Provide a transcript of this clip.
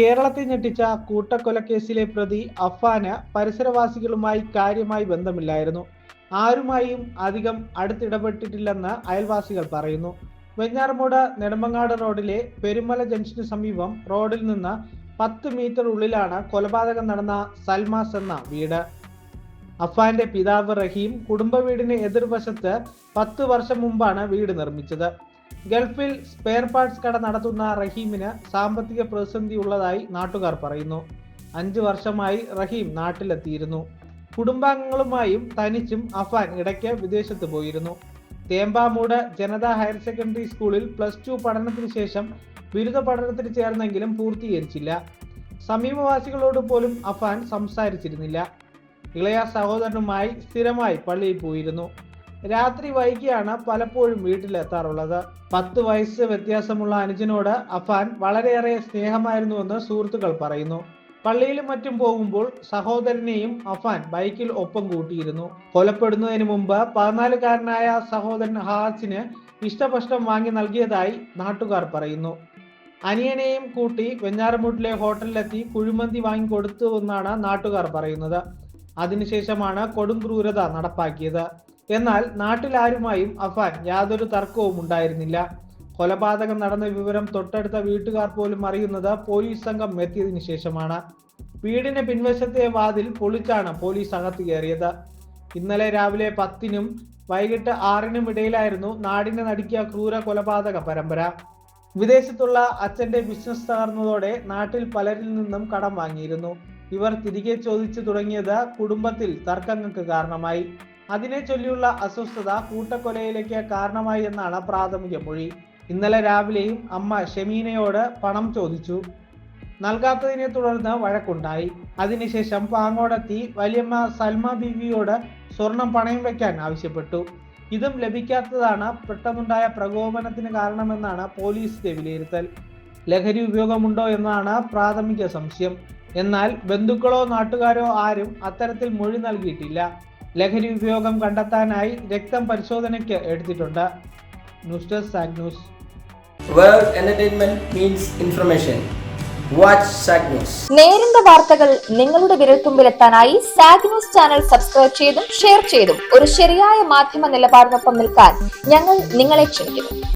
കേരളത്തെ ഞെട്ടിച്ച കൂട്ടക്കൊലക്കേസിലെ പ്രതി അഫാന് പരിസരവാസികളുമായി കാര്യമായി ബന്ധമില്ലായിരുന്നു. ആരുമായും അധികം അടുത്തിടപെട്ടിട്ടില്ലെന്ന് അയൽവാസികൾ പറയുന്നു. വെഞ്ഞാറമൂട് നെടുമങ്ങാട് റോഡിലെ പെരുമല ജംഗ്ഷന് സമീപം റോഡിൽ നിന്ന് പത്ത് മീറ്റർ ഉള്ളിലാണ് കൊലപാതകം നടന്ന സൽമാസ് എന്ന വീട്. അഫാന്റെ പിതാവ് റഹീം കുടുംബ വീടിന് എതിർവശത്ത് പത്ത് വർഷം മുമ്പാണ് വീട് നിർമ്മിച്ചത്. ഗൾഫിൽ സ്പെയർ പാർട്സ് കട നടത്തുന്ന റഹീമിന് സാമ്പത്തിക പ്രതിസന്ധി ഉള്ളതായി നാട്ടുകാർ പറയുന്നു. അഞ്ച് വർഷമായി റഹീം നാട്ടിലെത്തിയിരുന്നു. കുടുംബാംഗങ്ങളുമായും തനിച്ചും അഫാൻ ഇടയ്ക്ക് വിദേശത്ത് പോയിരുന്നു. തേമ്പാമൂട് ജനതാ ഹയർ സെക്കൻഡറി സ്കൂളിൽ പ്ലസ് ടു പഠനത്തിന് ശേഷം ബിരുദ പഠനത്തിന് ചേർന്നെങ്കിലും പൂർത്തീകരിച്ചില്ല. സമീപവാസികളോട് പോലും അഫാൻ സംസാരിച്ചിരുന്നില്ല. ഇളയ സഹോദരനുമായി സ്ഥിരമായി പള്ളിയിൽ പോയിരുന്നു. രാത്രി വൈകിയാണ് പലപ്പോഴും വീട്ടിലെത്താറുള്ളത്. പത്ത് വയസ്സ് വ്യത്യാസമുള്ള അനുജനോട് അഫാൻ വളരെയേറെ സ്നേഹമായിരുന്നുവെന്ന് സുഹൃത്തുക്കൾ പറയുന്നു. പള്ളിയിലും മറ്റും പോകുമ്പോൾ സഹോദരനെയും അഫാൻ ബൈക്കിൽ ഒപ്പം കൂട്ടിയിരുന്നു. കൊലപ്പെടുന്നതിന് മുമ്പ് പതിനാലുകാരനായ സഹോദരൻ ഹാസിന് ഇഷ്ടഭക്ഷണം വാങ്ങി നൽകിയതായി നാട്ടുകാർ പറയുന്നു. അനിയനെയും കൂട്ടി വെഞ്ഞാറമൂട്ടിലെ ഹോട്ടലിലെത്തി കുഴിമന്തി വാങ്ങിക്കൊടുത്തുവെന്നാണ് നാട്ടുകാർ പറയുന്നത്. അതിനുശേഷമാണ് കൊടും ക്രൂരത നടപ്പാക്കിയത്. എന്നാൽ നാട്ടിലാരുമായും അഫാൻ യാതൊരു തർക്കവും ഉണ്ടായിരുന്നില്ല. കൊലപാതകം നടന്ന വിവരം തൊട്ടടുത്ത വീട്ടുകാർ പോലും അറിയുന്നത് പോലീസ് സംഘം എത്തിയതിനു ശേഷമാണ്. വീടിന് പിൻവശത്തെ വാതിൽ പൊളിച്ചാണ് പോലീസ് അകത്ത് കയറിയത്. ഇന്നലെ രാവിലെ പത്തിനും വൈകിട്ട് ആറിനും ഇടയിലായിരുന്നു നാടിനെ നടുക്കിയ ക്രൂര കൊലപാതക പരമ്പര. വിദേശത്തുള്ള അച്ഛന്റെ ബിസിനസ് തകർന്നതോടെ നാട്ടിൽ പലരിൽ നിന്നും കടം വാങ്ങിയിരുന്നു. ഇവർ തിരികെ ചോദിച്ചു തുടങ്ങിയത് കുടുംബത്തിൽ തർക്കങ്ങൾക്ക് കാരണമായി. അതിനെ ചൊല്ലിയുള്ള അസ്വസ്ഥത കൂട്ടക്കൊലയിലേക്ക് കാരണമായി എന്നാണ് പ്രാഥമിക മൊഴി. ഇന്നലെ രാവിലെയും അമ്മ ഷെമീനയോട് പണം ചോദിച്ചു. നൽകാത്തതിനെ തുടർന്ന് വഴക്കുണ്ടായി. അതിനുശേഷം പാങ്ങോടെത്തി വലിയമ്മ സൽമ ബിവിയോട് സ്വർണം പണയം വെക്കാൻ ആവശ്യപ്പെട്ടു. ഇതും ലഭിക്കാത്തതാണ് പെട്ടെന്നുണ്ടായ പ്രകോപനത്തിന് കാരണമെന്നാണ് പോലീസിന്റെ വിലയിരുത്തൽ. ലഹരി ഉപയോഗമുണ്ടോ എന്നാണ് പ്രാഥമിക സംശയം. എന്നാൽ ബന്ധുക്കളോ നാട്ടുകാരോ ആരും അത്തരത്തിൽ മൊഴി നൽകിയിട്ടില്ല. ലഹരി ഉപയോഗം കണ്ടെത്താനായി രക്തം പരിശോധനയ്ക്ക് എടുത്തിട്ടുണ്ട് news desk SAG news. Watch SAG News. നേരിന്റെ വാർത്തകൾ നിങ്ങളുടെ വിരൽത്തുമ്പിലെത്താനായി സാഗ് ന്യൂസ് ചാനൽ സബ്സ്ക്രൈബ് ചെയ്തും ഷെയർ ചെയ്തും ഒരു ശരിയായ മാധ്യമ നിലപാടിനൊപ്പം നിൽക്കാൻ ഞങ്ങൾ നിങ്ങളെ ക്ഷണിക്കുന്നു